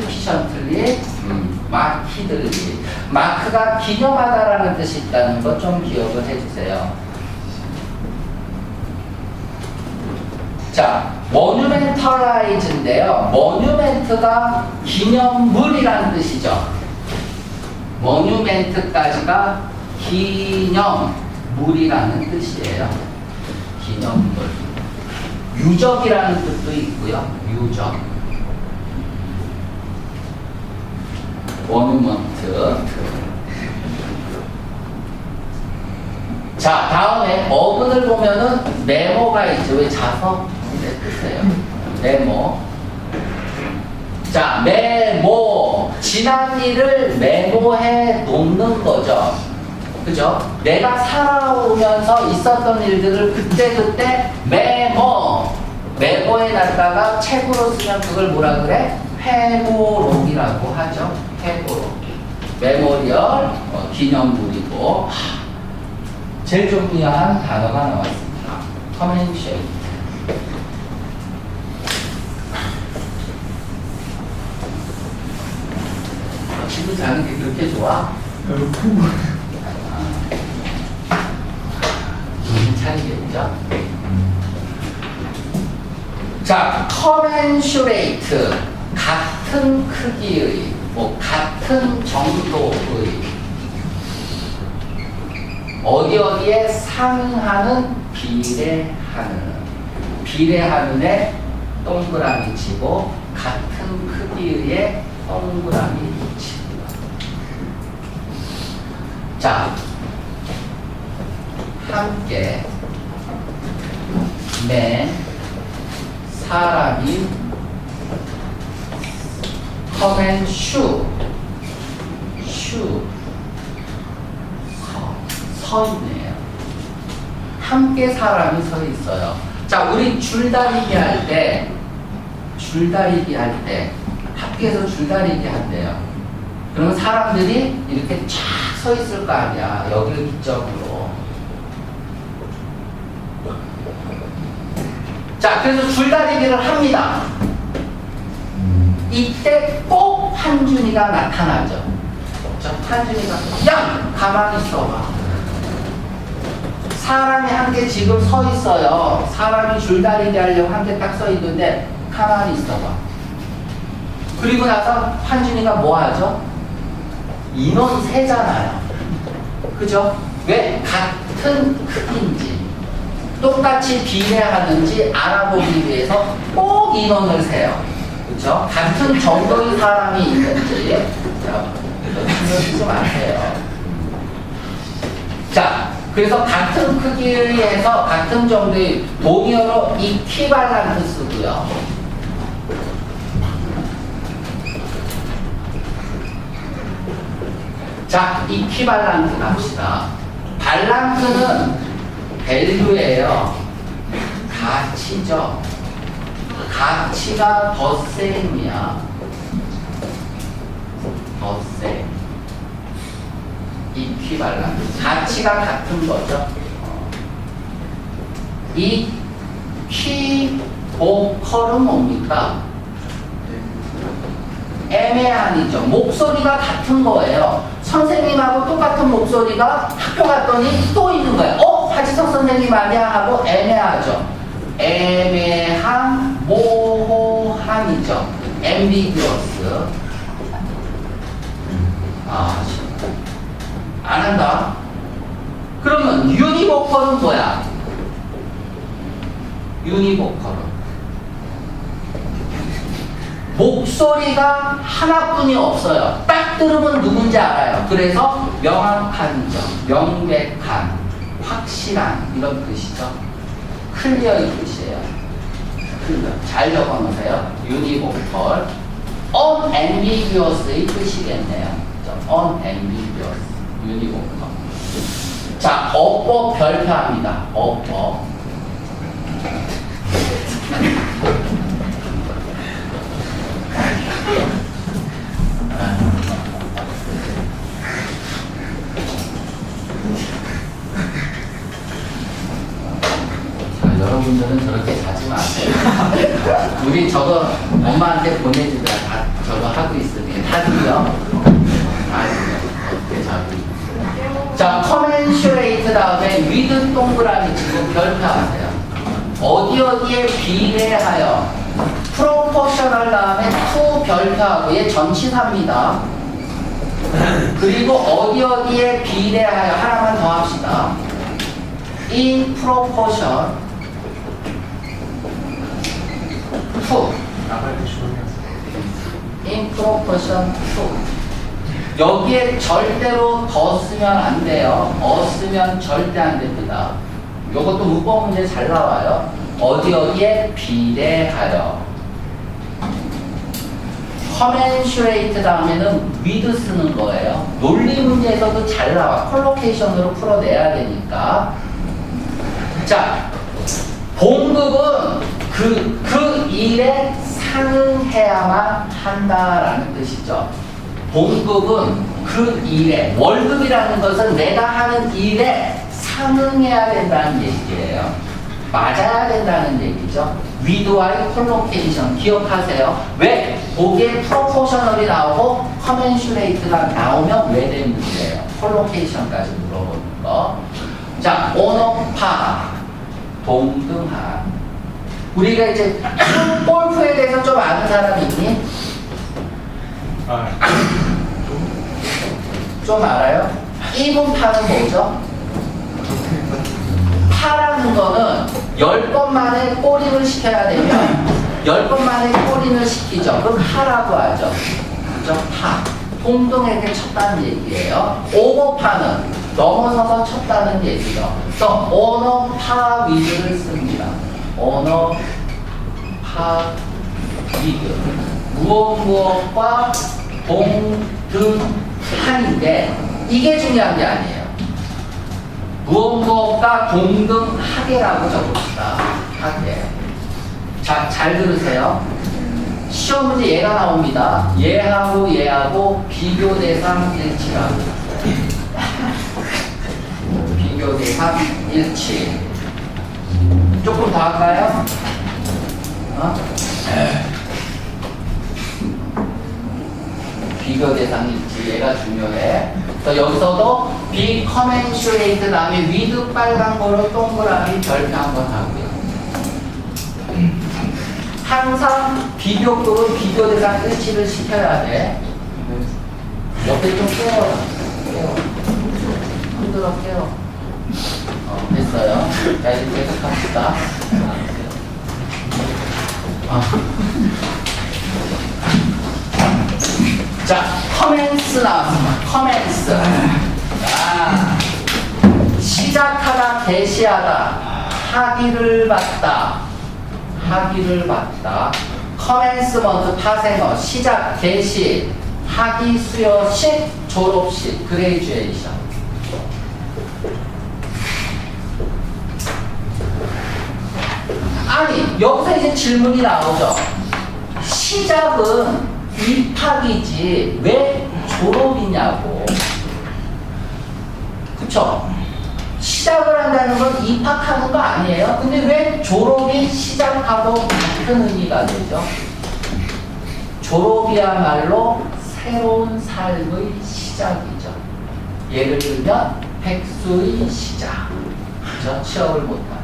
significantly, 음, markedly. 마크가 기념하다라는 뜻이 있다는 것 좀 기억을 해주세요. 자, monumentalize인데요. monument가 기념물이라는 뜻이죠. monument까지가 기념물이라는 뜻이에요. 기념물. 유적이라는 뜻도 있고요. 유적. 모nument. 자, 다음에 어근을 보면은 메모가 있죠. 왜 자서? 네. 메모. 자, 메모. 지난 일을 메모해 놓는 거죠. 그죠? 내가 살아오면서 있었던 일들을 그때그때 메모. 메모에 놨다가 책으로 쓰면 그걸 뭐라 그래? 회고록이라고 하죠. 회고록. 메모리얼, 어, 기념물이고. 하, 제일 중요한 단어가 나왔습니다. 커뮤니케이션. 친구 자는 게 그렇게 좋아? 정신 차리겠죠? 자, commensurate. 같은 크기의, 뭐, 같은 정도의. 어디 어디에 상하는 비례하는 비례하는에 동그라미 치고 같은 크기의 동그라미 치고 자 함께 매 사람이 커맨 슈 슈. 서, 서 있네요. 함께 사람이 서 있어요. 자, 우리 줄다리기 할 때, 줄다리기 할 때, 학교에서 줄다리기 한대요. 그러면 사람들이 이렇게 쫙 서 있을 거 아니야. 여기를 기점으로. 자, 그래서 줄다리기를 합니다. 이때 꼭 한준이가 나타나죠. 자, 한준이가 야 가만히 있어봐. 사람이 한 개 지금 서 있어요. 사람이 줄다리기 하려고 한 개 딱 서 있는데 가만히 있어봐. 그리고 나서 한준이가 뭐 하죠? 인원 세잖아요. 그죠? 왜 같은 크기인지 똑같이 비례하는지 알아보기 위해서 꼭 인원을 세요. 그죠? 같은 정도의 사람이 있는지 쓰지 마세요. 자, 그래서 같은 크기를 해서 같은 정도의 동의어로 이퀴발란트 쓰고요. 자, 이퀴발란트 갑시다. 발란트는 밸류예요. 가치죠. 가치가 더 셈이야. 더 셈. 이퀴발란트. 가치가 같은 거죠. 이 키보컬은 뭡니까? 애매한이죠. 목소리가 같은 거예요. 선생님하고 똑같은 목소리가 학교 갔더니 또 있는 거예요. 어? 하지석 선생님 아니야? 하고 애매하죠. 애매한, 모호한이죠. ambiguous. 아, 안 한다. 그러면 유니보컬은 뭐야? 유니보컬은 목소리가 하나뿐이 없어요. 딱 들으면 누군지 알아요. 그래서 명확한 점, 명백한, 확실한 이런 뜻이죠. 클리어의 뜻이에요. 잘 적어놓으세요. 유니보컬. unambiguous의 뜻이겠네요. unambiguous. 유니보컬. 자, 어법 별표합니다. 어법. 여러분들은 저렇게 자지 마세요. 우리 저거 엄마한테 보내주자. 다 저거 하고 있으니 다들요. 자, 커멘슈레이트 다음에 위드 동그라미 지금 별표하세요. 어디 어디에 비례하여 프로포셔널 다음에 투 별표하고 얘 전치사입니다. 그리고 어디 어디에 비례하여 하나만 더 합시다. 인 프로포션 to in proportion to 여기에 절대로 더 쓰면 안 돼요. 어 쓰면 절대 안 됩니다. 요것도 문법 문제 잘 나와요. 어디 어디에 비례하여 commensurate 다음에는 with 쓰는 거예요. 논리 문제에서도 잘 나와. 콜로케이션으로 풀어내야 되니까. 자, 봉급은 그, 그 일에 상응해야만 한다라는 뜻이죠. 봉급은 그 일에, 월급이라는 것은 내가 하는 일에 상응해야 된다는 얘기예요. 맞아야 된다는 얘기죠. 위드와의 콜로케이션 기억하세요. 왜? 거기에 프로포셔널이 나오고 커멘슈레이트가 나오면 왜 되는 문제예요. 콜로케이션까지 물어보는 거. 자, 오너파 동등한 우리가 이제 골프에 대해서 좀 아는 사람 있니? 좀 알아요? 1분 파는 뭐죠? 파라는 거는 10번 만에 꼬링을 시켜야 되면 10번 만에 꼬링을 시키죠. 그럼 파라고 하죠. 그죠? 파. 동등하게 쳤다는 얘기예요. 오버파는 넘어서서 쳤다는 얘기죠. 그래서 오너 파 위드를 씁니 다. 오너 파 위드. 무엇 무엇과 동등한인데 이게 중요한 게 아니에요. 무엇 무엇과 동등하게라고 적읍시다. 하게. 자, 잘 들으세요. 시험 문제 얘가 나옵니다. 얘하고 얘하고 비교 대상 일치라고. 비교 대상 일치. 조금 더 할까요? 어? 비교 대상 일치. 얘가 중요해. 그래서 여기서도 be commensurate 다음에 with 빨간 거로 동그라미 별표 한번 하고요. 항상 비교급은 비교 대상 일치를 시켜야 돼. 옆에 좀 깨워. 깨워. 흔들어 깨워. 어, 됐어요. 자, 이제 계속 합시다. 아. 자, 커멘스 나왔습니다. 커멘스. 자, 시작하다, 개시하다, 하기를 받다, 하기를 받다. 커멘스먼트 파생어, 시작, 개시, 하기, 수여식, 졸업식, 그레이주에이션. 아니, 여기서 이제 질문이 나오죠. 시작은 입학이지 왜 졸업이냐고. 그쵸? 시작을 한다는 건 입학하는 거 아니에요? 근데 왜 졸업이 시작하고 같은 의미가 되죠? 졸업이야말로 새로운 삶의 시작이죠. 예를 들면 백수의 시작. 그죠? 취업을 못하면.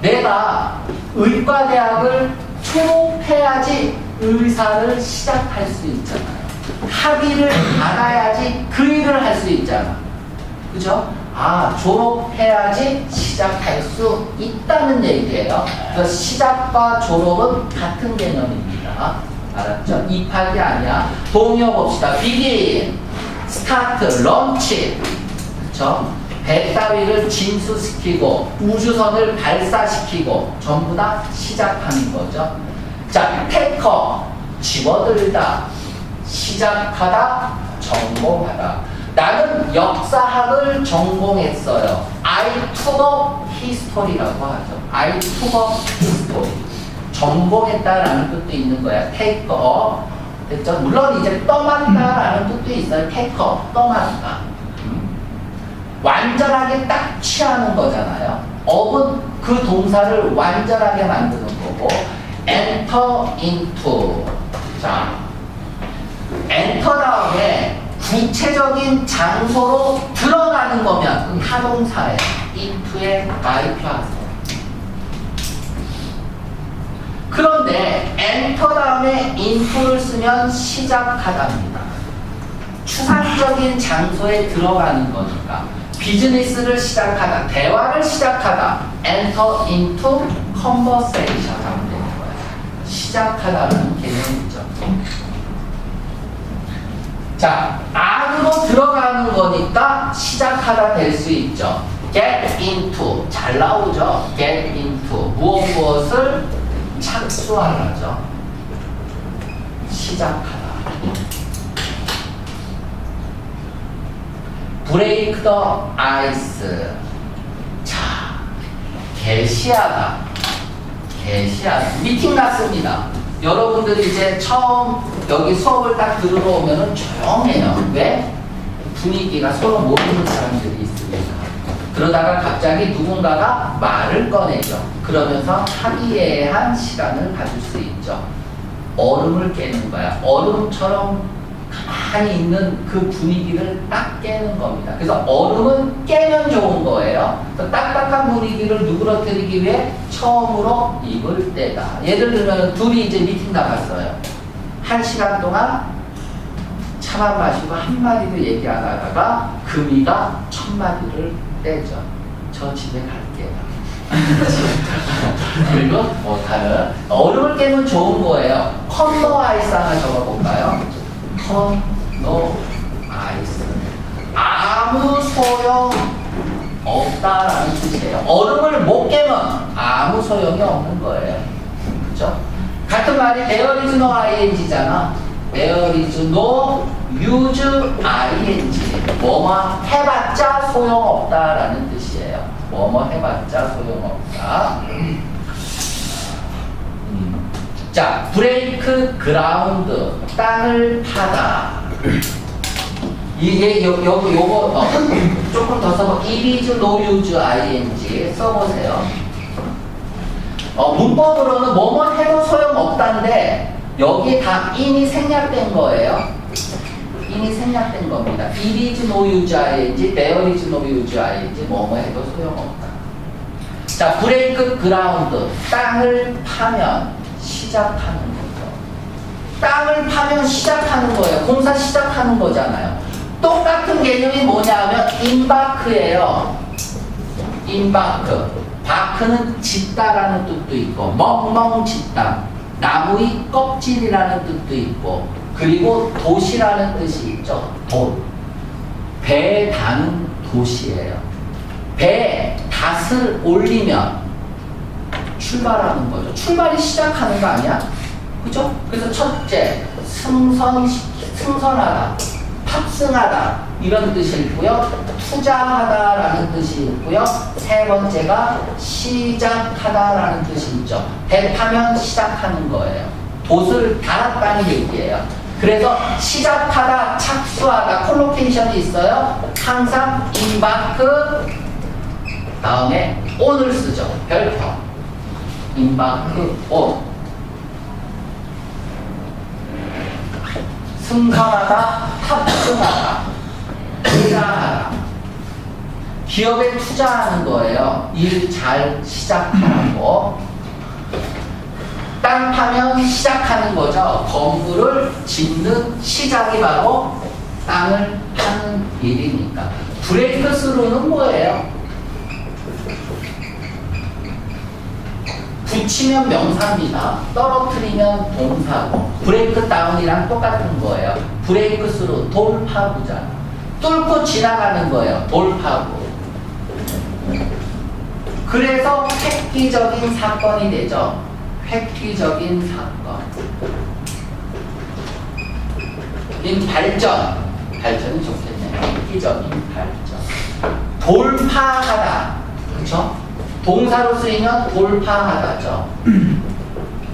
내가 의과대학을 졸업해야지 의사를 시작할 수 있잖아요. 학위를 받아야지 그 일을 할 수 있잖아. 그죠? 아, 졸업해야지 시작할 수 있다는 얘기예요. 그래서 시작과 졸업은 같은 개념입니다. 알았죠? 입학이 아니야. 동요 봅시다. begin, start, launch. 그쵸? 배 따위를 진수시키고 우주선을 발사시키고 전부 다 시작하는 거죠. 자, 테커 집어들다 시작하다 전공하다 나는 역사학을 전공했어요. I took up history라고 하죠. I took up history. 전공했다라는 뜻도 있는 거야. take. 됐죠? 물론 이제 떠맡다라는 뜻도 있어요. take 떠맡다. 음. 완전하게 딱 취하는 거잖아요. up은 그 동사를 완전하게 만드는 거고 enter into. 자, enter 다음에 구체적인 장소로 들어가는 거면 그 타동사에 into에 가입하세요. 그런데 엔터 다음에 into를 쓰면 시작하답니다. 추상적인 장소에 들어가는 거니까 비즈니스를 시작하다, 대화를 시작하다, enter into conversation 하면 되는 거예요. 시작하다라는 개념이죠. 자, 안으로 들어가는 거니까 시작하다 될 수 있죠. get into 잘 나오죠. get into 무엇 무엇을 착수하라죠. 시작하다. Break the ice. 자, 개시하다. 개시하다. 미팅 났습니다. 여러분들이 이제 처음 여기 수업을 딱 들으러 오면은 조용해요. 왜? 분위기가 서로 모르는 사람들이 있으니까. 그러다가 갑자기 누군가가 말을 꺼내죠. 그러면서 화기애애한 시간을 가질 수 있죠. 얼음을 깨는 거야. 얼음처럼 가만히 있는 그 분위기를 딱 깨는 겁니다. 그래서 얼음은 깨면 좋은 거예요. 딱딱한 분위기를 누그러뜨리기 위해 처음으로 입을 떼다. 예를 들면 둘이 이제 미팅 나갔어요. 한 시간 동안 차만 마시고 한마디도 얘기 안 하다가 금이가 첫 마디를 떼죠. 저 집에 갈게요. 그리고 못하는 얼음을 깨면 좋은 거예요. 컴노 아이스 하나 적어볼까요? 컴노 아이스 아무 소용 없다라는 뜻이에요. 얼음을 못 깨면 아무 소용이 없는 거예요. 그렇죠? 같은 말이 there is no ing잖아. there is no use ing. 뭐뭐 해봤자 소용없다라는 뜻이에요. 뭐뭐 해봤자 소용없다. 음. 자, 브레이크 그라운드 땅을 파다. 이게 요, 요, 요거 어, 조금 더 써봐. it is no use ing 써보세요. 어, 문법으로는 뭐뭐 해도 소용없다인데 여기 다 in이 생략된 거예요. in이 생략된 겁니다. it is no use ing, there is no use ing, 뭐뭐 해도 소용없다. 자, 브레이크 그라운드, 땅을 파면 시작하는 거죠. 땅을 파면 시작하는 거예요. 공사 시작하는 거잖아요. 똑같은 개념이 뭐냐면 임바크예요. 임바크. 바크는 짓다라는 뜻도 있고 멍멍 짓다. 나무의 껍질이라는 뜻도 있고 그리고 도시라는 뜻이 있죠. 도. 배에 다는 도시예요. 배에 닷을 올리면 출발하는 거죠. 출발이 시작하는 거 아니야? 그죠? 그래서 첫째, 승선, 승선하다, 탑승하다, 이런 뜻이 있고요. 투자하다라는 뜻이 있고요. 세 번째가 시작하다라는 뜻이 있죠. 배 타면 시작하는 거예요. 돛을 달았다는 얘기예요. 그래서 시작하다, 착수하다, 콜로케이션이 있어요. 항상 임바크 다음에 온을 쓰죠. 별표. 임바크 온. 승선하다, 탑승하다, 투자하다. 기업에 투자하는 거예요. 일 잘 시작하라고. 땅 파면 시작하는 거죠. 건물을 짓는 시작이 바로 땅을 파는 일이니까. 브레이크 스루는 뭐예요? 붙이면 명사입니다. 떨어뜨리면 동사고 브레이크 다운이랑 똑같은 거예요. 브레이크 스루 돌파구잖아. 뚫고 지나가는 거예요. 돌파구. 그래서 획기적인 사건이 되죠. 획기적인 사건. 인 발전. 발전이 좋겠네. 획기적인 발전. 돌파하다. 그렇죠? 동사로 쓰이면 돌파하다죠.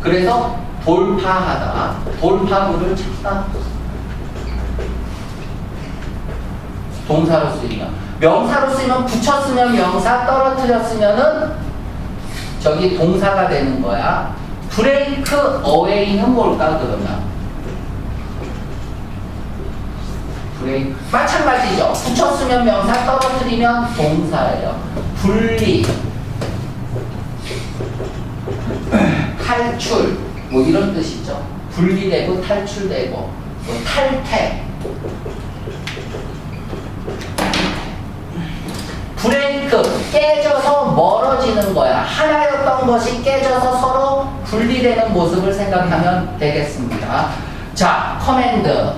그래서 돌파하다. 돌파구를 찾다. 동사로 쓰이면. 명사로 쓰이면 붙였으면 명사, 떨어뜨렸으면은 저기 동사가 되는 거야. 브레이크 어웨이는 뭘까 그러면? 브레이크 마찬가지죠. 붙였으면 명사, 떨어뜨리면 동사예요. 분리 탈출 뭐 이런 뜻이죠. 분리되고 탈출되고 뭐 탈퇴 브레이크 깨져서 멀어지는 거야. 하나였던 것이 깨져서 서로 분리되는 모습을 생각하면 되겠습니다. 자, 커맨드.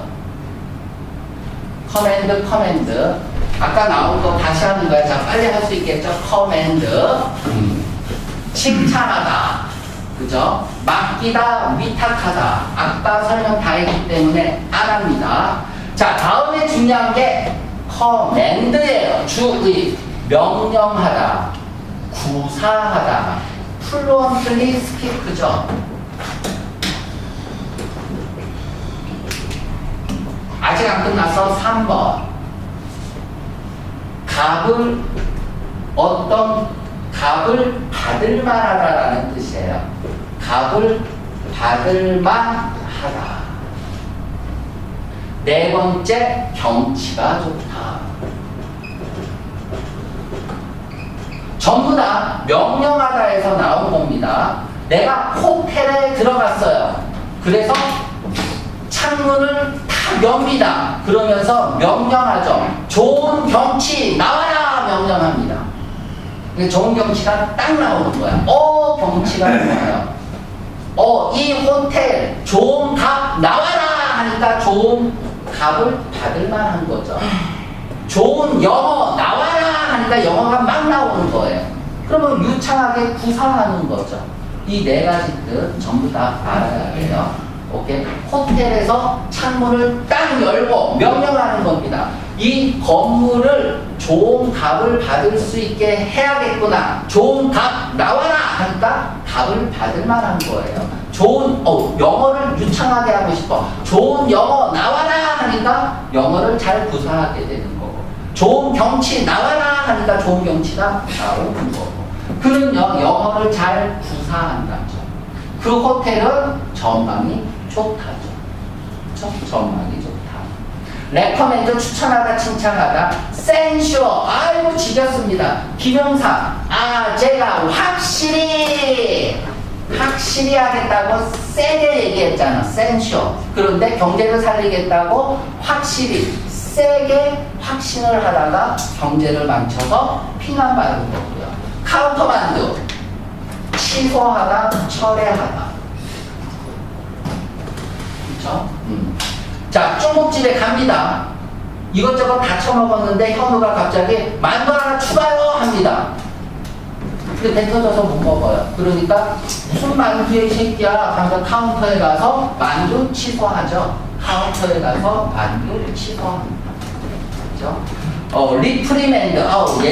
커맨드, 커맨드. 아까 나온 거 다시 하는 거야. 자, 빨리 할 수 있겠죠? 커맨드. 음. 칭찬하다. 그죠? 맡기다, 위탁하다. 아까 설명 다 했기 때문에 안 합니다. 자, 다음에 중요한 게 커맨드예요. 주의. 명령하다. 구사하다. 플루언틀리 스피크죠. 아직 안 끝났어. 3번. 값을 어떤 값을 받을 만하다라는 뜻이에요. 값을 받을 만하다. 네 번째 경치가 좋다. 전부 다 명령하다에서 나온 겁니다. 내가 호텔에 들어갔어요. 그래서 창문을 다 엽니다. 그러면서 명령하죠. 좋은 경치 나와라 명령합니다. 좋은 경치가 딱 나오는 거야. 어 경치가 좋아요. 어 이 호텔 좋은 값 나와라 하니까 좋은 값을 받을 만한 거죠. 좋은 영어 나와라 하니까 영어가 막 나오는 거예요. 그러면 유창하게 구사하는 거죠. 이 네 가지 뜻 전부 다 알아야 돼요. 오케이. 호텔에서 창문을 딱 열고 명령하는 겁니다. 이 건물을 좋은 값을 받을 수 있게 해야겠구나. 좋은 값 나와라 하니까 값을 받을 만한 거예요. 좋은 어 영어를 유창하게 하고 싶어. 좋은 영어 나와라 하니까 영어를 잘 구사하게 되는 거고. 좋은 경치 나와라 하니까 좋은 경치가 나오는 거고. 그는요 영어를 잘 구사한다죠. 그 호텔은 전망이 좋다죠. 전망이. 레커멘드 추천하다 칭찬하다 센슈어 아이고 지겼습니다. 기명사 아 제가 확실히 확실히 하겠다고 세게 얘기했잖아 센슈어 그런데 경제를 살리겠다고 확실히 세게 확신을 하다가 경제를 망쳐서 피난받은 거고요. 카운터만두 취소하다 철회하다 그렇죠? 음. 자, 중국집에 갑니다. 이것저것 다 처먹었는데 현우가 갑자기 만두 하나 추가요 합니다. 근데 배 터져서 못 먹어요. 그러니까 무슨 만두야 이 새끼야 하면서 카운터에 가서 만두 취소하죠. 카운터에 가서 만두 취소합니다. 그렇죠? 어, 리프리맨드. 아우, 얘